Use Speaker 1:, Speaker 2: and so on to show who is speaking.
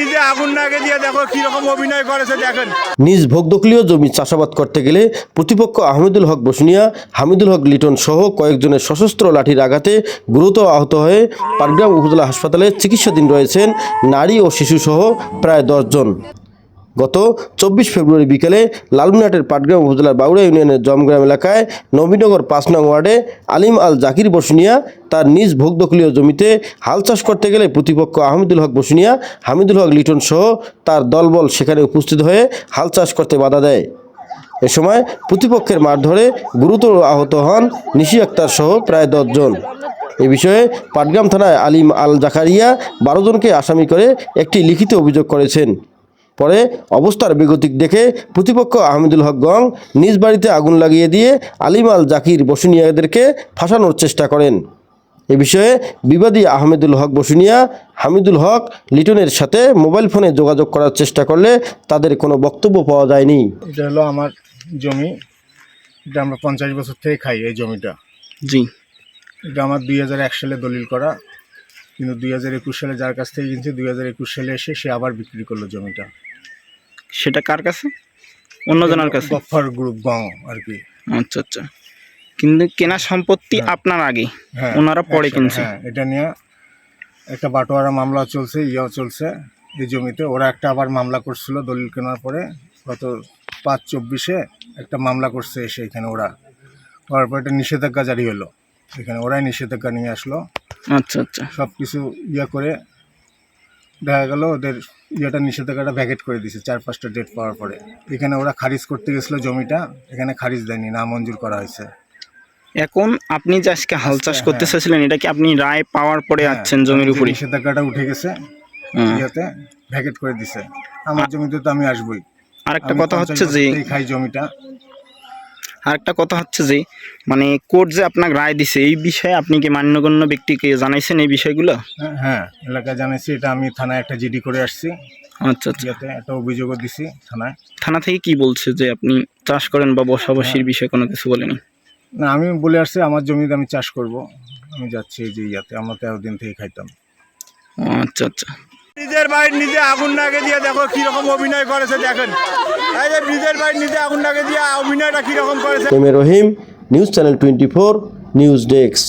Speaker 1: নিজে আগুন দিয়ে দেখো অভিনয় করেছে, দেখেন।
Speaker 2: নিজ ভোগদকলীয় জমি চাষাবাদ করতে গেলে প্রতিপক্ষ আহমেদুল হক বসুনিয়া, হামিদুল হক লিটন সহ কয়েকজনের সশস্ত্র লাঠির আঘাতে গুরুতর আহত হয়ে পাটগ্রাম উপজেলা হাসপাতালে চিকিৎসাধীন রয়েছেন নারী ও শিশুসহ প্রায় দশজন। গত চব্বিশ ফেব্রুয়ারি বিকেলে লালমিনাটের পাটগ্রাম উপজেলার বাউড়া ইউনিয়নের জমগ্রাম এলাকায় নবীনগর পাঁচ নং ওয়ার্ডে আলিম আল জাকির বসুনিয়া তার নিজ ভোগদখলীয় জমিতে হাল চাষ করতে গেলে প্রতিপক্ষ আহমেদুল হক বসুনিয়া, হামিদুল হক লিটন সহ তার দলবল সেখানে উপস্থিত হয়ে হাল চাষ করতে বাধা দেয়। এ সময় প্রতিপক্ষের মারধরে গুরুতর আহত হন নিশি আক্তার সহ প্রায় দশজন এ বিষয়ে পাটগ্রাম থানায় আলিম আল জাকারিয়া বারো জনকে আসামি করে একটি লিখিত অভিযোগ করেছেন। পরে অবস্থার বেগতিক দেখে প্রতিপক্ষ আহমেদুল হক গং নিজ বাড়িতে আগুন লাগিয়ে দিয়ে আলিমাল জাকির বসুনিয়াদেরকে ফাঁসানোর চেষ্টা করেন। এ বিষয়ে বিবাদী আহমেদুল হক বসুনিয়া হামিদুল হক লিটনের সাথে মোবাইল ফোনে যোগাযোগ করার চেষ্টা করলে তাদের কোনো বক্তব্য পাওয়া যায়নি।
Speaker 1: এটা হলো আমার জমি। এটা আমরা পঞ্চাশ বছর থেকে খাই এই জমিটা।
Speaker 3: জি।
Speaker 1: এটা আমার দুই হাজার এক সালে দলিল করা। কিন্তু দুই হাজার একুশ সালে যার কাছ থেকে কিনছে দুই হাজার একুশ সালে এসে সে আবার বিক্রি করল জমিটা।
Speaker 3: সেটা কার কাছে? অন্যজনের কাছে?
Speaker 1: গফর গ্রুপ গাঁও আর কি।
Speaker 3: আচ্ছা আচ্ছা। কিন্তু কেনা সম্পত্তি আপনার আগে
Speaker 1: হ্যাঁ
Speaker 3: ওনারা পরে কিনছে।
Speaker 1: হ্যাঁ এটা নিয়ে একটা বাটোয়ারা মামলা চলছে ইয়াও চলছে এই জমিতে। ওরা একটা আবার মামলা করছিল দলিল কেনার পরে গত পাঁচ চব্বিশে একটা মামলা করছে এসে এখানে ওরা। করার পর একটা নিষেধাজ্ঞা জারি হলো। এখানে ওরাই নিষেধাজ্ঞা নিয়ে আসলো।
Speaker 3: আচ্ছা আচ্ছা।
Speaker 1: সব কিছু ইয়ে করে দেখা গেল ওদের ইয়েটা নিষেধাজ্ঞাটা ভ্যাকেট করে দিছে চার পাঁচটা ডেট পাওয়ার পরে। এখানে ওরা খারিজ করতে গেছিল জমিটা এখানে খারিজ দেয়নি না মঞ্জুর করা হয়েছে।
Speaker 3: এখন আপনি যে আজকে হাল চাষ করতে চাইছিলেন এটা কি আপনি রায় পাওয়ার পরে
Speaker 1: হ্যাঁ,
Speaker 3: আছেন জমির উপরে
Speaker 1: নিষেধাজ্ঞাটা উঠে গেছে
Speaker 3: হ্যাঁ।
Speaker 1: ইয়েতে ভ্যাকেট করে দিছে আমার জমিতে তো আমি আসবই।
Speaker 3: আরেকটা কথা হচ্ছে যে
Speaker 1: খাই জমিটা।
Speaker 3: আরেকটা কথা হচ্ছে যে মানে কোর্ট যে আপনাকে রায় দিছে এই বিষয়ে আপনি কি মান্যগণ্য ব্যক্তিকে জানাইছেন এই বিষয়গুলো?
Speaker 1: হ্যাঁ, হ্যাঁ এলাকায় জানাইছি এটা আমি থানায় একটা জিডি করে আসছি।
Speaker 3: আচ্ছা আচ্ছা।
Speaker 1: একটা অভিযোগও দিছি থানায়।
Speaker 3: থানা থেকে কি বলছে যে আপনি চাষ করেন বা
Speaker 1: হ্যাঁ।
Speaker 3: বসাবসির বিষয়ে কোনো কিছু বলেনি?
Speaker 1: না আমি বলে আসছি আমার জমিতে আমি চাষ করব। আমি যাচ্ছি এই যে ইয়াতে আমরা তেরো দিন থেকে খাইতাম।
Speaker 3: ও, আচ্ছা আচ্ছা।
Speaker 4: নিজের বাড়ির নিজে আগুন নাগে দিয়ে দেখো কীরকম অভিনয় করেছে দেখেন। এই
Speaker 2: Rahim news channel twenty four news desk.